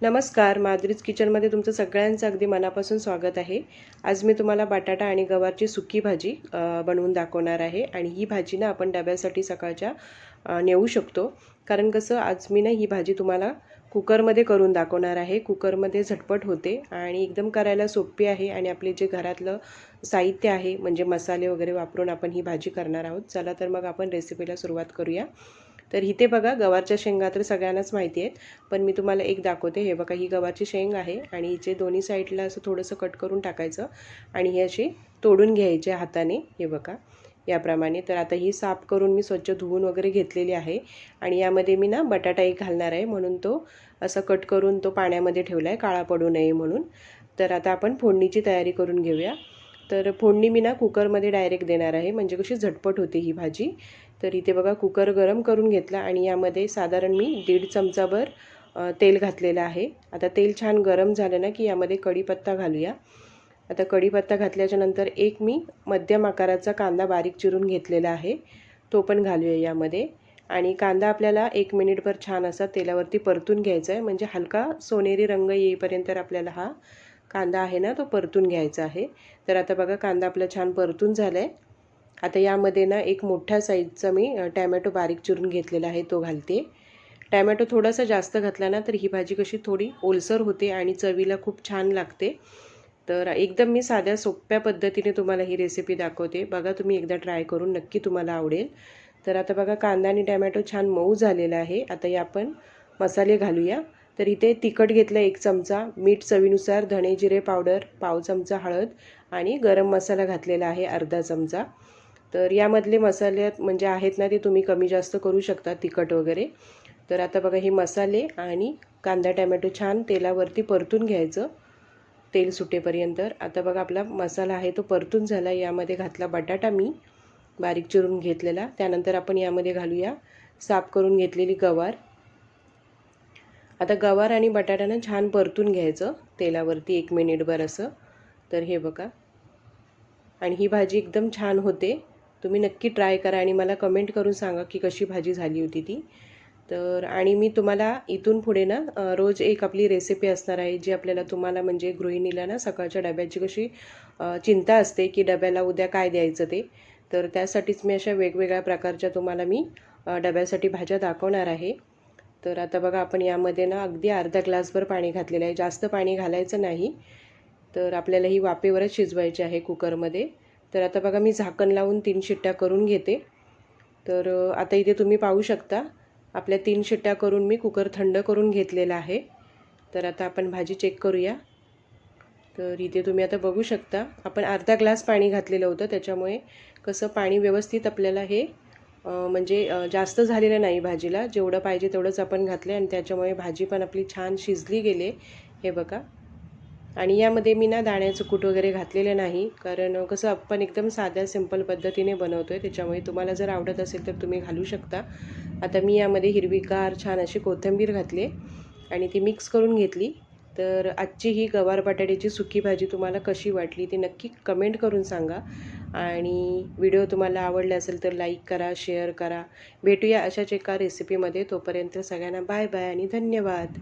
नमस्कार माधुरीज किचनमध्ये तुमचं सगळ्यांचं अगदी मनापासून स्वागत आहे. आज मी तुम्हाला बटाटा आणि गवारची सुकी भाजी बनवून दाखवणार आहे आणि ही भाजी ना आपण डब्यासाठी सकाळच्या नेऊ शकतो. कारण कसं आज मी ना ही भाजी तुम्हाला कुकरमध्ये करून दाखवणार आहे. कुकरमध्ये झटपट होते आणि एकदम करायला सोपी आहे आणि आपले जे घरातलं साहित्य आहे म्हणजे मसाले वगैरे वापरून आपण ही भाजी करणार आहोत. चला तर मग आपण रेसिपीला सुरुवात करूया. तर इथे बघा गवारच्या शेंगा तर सगळ्यांनाच माहिती आहेत. पण मी तुम्हाला एक दाखवते. हे बघा ही गवारची शेंग आहे आणि हिचे दोन्ही साईडला असं थोडंसं कट करून टाकायचं आणि हे अशी तोडून घ्यायचे हाताने. हे बघा याप्रमाणे. तर आता ही साफ करून मी स्वच्छ धुवून वगैरे घेतलेली आहे आणि यामध्ये मी ना बटाटा एक घालणार आहे. म्हणून तो असा कट करून तो पाण्यामध्ये ठेवला आहे काळा पडू नये म्हणून. तर आता आपण फोडणीची तयारी करून घेऊया. तर फोडणी मी ना कुकरमध्ये डायरेक्ट देणार आहे. म्हणजे कशी झटपट होते ही भाजी. तर इथे बघा कुकर गरम करून घेतला आणि यामध्ये साधारण मी दीड चमचाभर तेल घातलेलं आहे. आता तेल छान गरम झालं ना की यामध्ये कढीपत्ता घालूया. आता कढीपत्ता घातल्याच्या नंतर एक मी मध्यम आकाराचा कांदा बारीक चिरून घेतलेला आहे. तो पण घालूया यामध्ये. आणि कांदा आपल्याला एक मिनिटभर छान असा तेलावरती परतून घ्यायचा आहे. म्हणजे हलका सोनेरी रंग येईपर्यंत आपल्याला हा कांदा आहे ना तो परतून घ्यायचा आहे. तर आता बघा कांदा आपला छान परतून झाला आहे आता यामध्ये ना एक मोठ्या साईजचा मी टॅमॅटो बारीक चिरून घेतलेला आहे तो घालते. टॅमॅटो थोडासा जास्त घातला ना तर ही भाजी कशी थोडी ओलसर होते आणि चवीला खूप छान लागते. तर एकदम मी साध्या सोप्या पद्धतीने तुम्हाला ही रेसिपी दाखवते. बघा तुम्ही एकदा ट्राय करून नक्की तुम्हाला आवडेल. तर आता बघा कांदा आणि टॅमॅटो छान मऊ झालेला आहे. आता या आपण मसाले घालूया. तर इथे तिखट घेतलं एक चमचा मीठ चवीनुसार धणे जिरे पावडर पाव चमचा हळद आणि गरम मसाला घातलेला आहे अर्धा चमचा. तर यामधले मसाले म्हणजे आहेत ना ते तुम्ही कमी जास्त करू शकता तिखट वगैरे. तर आता बघा हे मसाले आणि कांदा टॅमॅटो छान तेलावरती परतून घ्यायचं. तेल सुटेपर्यंत. आता बघा आपला मसाला आहे तो परतून झाला. यामध्ये घातला बटाटा मी बारीक चिरून घेतलेला. त्यानंतर आपण यामध्ये घालूया साफ करून घेतलेली गवार. आता गवार आणि बटाट्यानं छान परतून घ्यायचं तेलावरती एक मिनिटभर असं. तर हे बघा. आणि ही भाजी एकदम छान होते. तुम्ही नक्की ट्राय करा आणि मला कमेंट करून सांगा की कशी भाजी झाली होती ती. तर आणि मी तुम्हाला इथून पुढे ना रोज एक आपली रेसिपी असणार आहे जी आपल्याला तुम्हाला म्हणजे गृहिणीला ना सकाळच्या डब्याची कशी चिंता असते की डब्याला उद्या काय द्यायचं ते. तर त्यासाठीच मी अशा वेगवेगळ्या प्रकारच्या तुम्हाला मी डब्यासाठी भाज्या दाखवणार आहे. तर आता बघा आपण यामध्ये ना अगदी अर्धा ग्लासभर पाणी घातलेलं आहे. जास्त पाणी घालायचं नाही. तर आपल्याला ही वाफेवरच शिजवायची आहे कुकरमध्ये तर आता बघा मी झाकण लावून तीन शिट्ट्या करून घेते. तर आता इथे तुम्ही पाहू शकता आपल्या तीन शिट्ट्या करून मी कुकर थंड करून घेतलेला आहे. तर आता आपण भाजी चेक करूया. तर इथे तुम्ही आता बघू शकता आपण अर्धा ग्लास पाणी घातलेलं होतं त्याच्यामुळे कसं पाणी व्यवस्थित आपल्याला हे म्हणजे जास्त झालेलं नाही भाजीला. जेवढं पाहिजे तेवढंच आपण घातलं आणि त्याच्यामुळे भाजी पण आपली छान शिजली गेले हे बघा. आणि यामध्ये मी ना दाण्याचं कूट वगैरे घातलेलं नाही कारण कसं आपण एकदम साध्या सिंपल पद्धतीने बनवतो आहे त्याच्यामुळे तुम्हाला जर आवडत असेल तर तुम्ही घालू शकता. आता मी यामध्ये हिरवीगार छान अशी कोथिंबीर घातली आणि ती मिक्स करून घेतली. तर आजची ही गवार बटाट्याची सुकी भाजी तुम्हाला कशी वाटली ती नक्की कमेंट करून सांगा. आणि व्हिडिओ तुम्हाला आवडला असेल तर लाईक करा शेअर करा. भेटूया अशाच एका रेसिपीमध्ये. तोपर्यंत सगळ्यांना बाय बाय आणि धन्यवाद.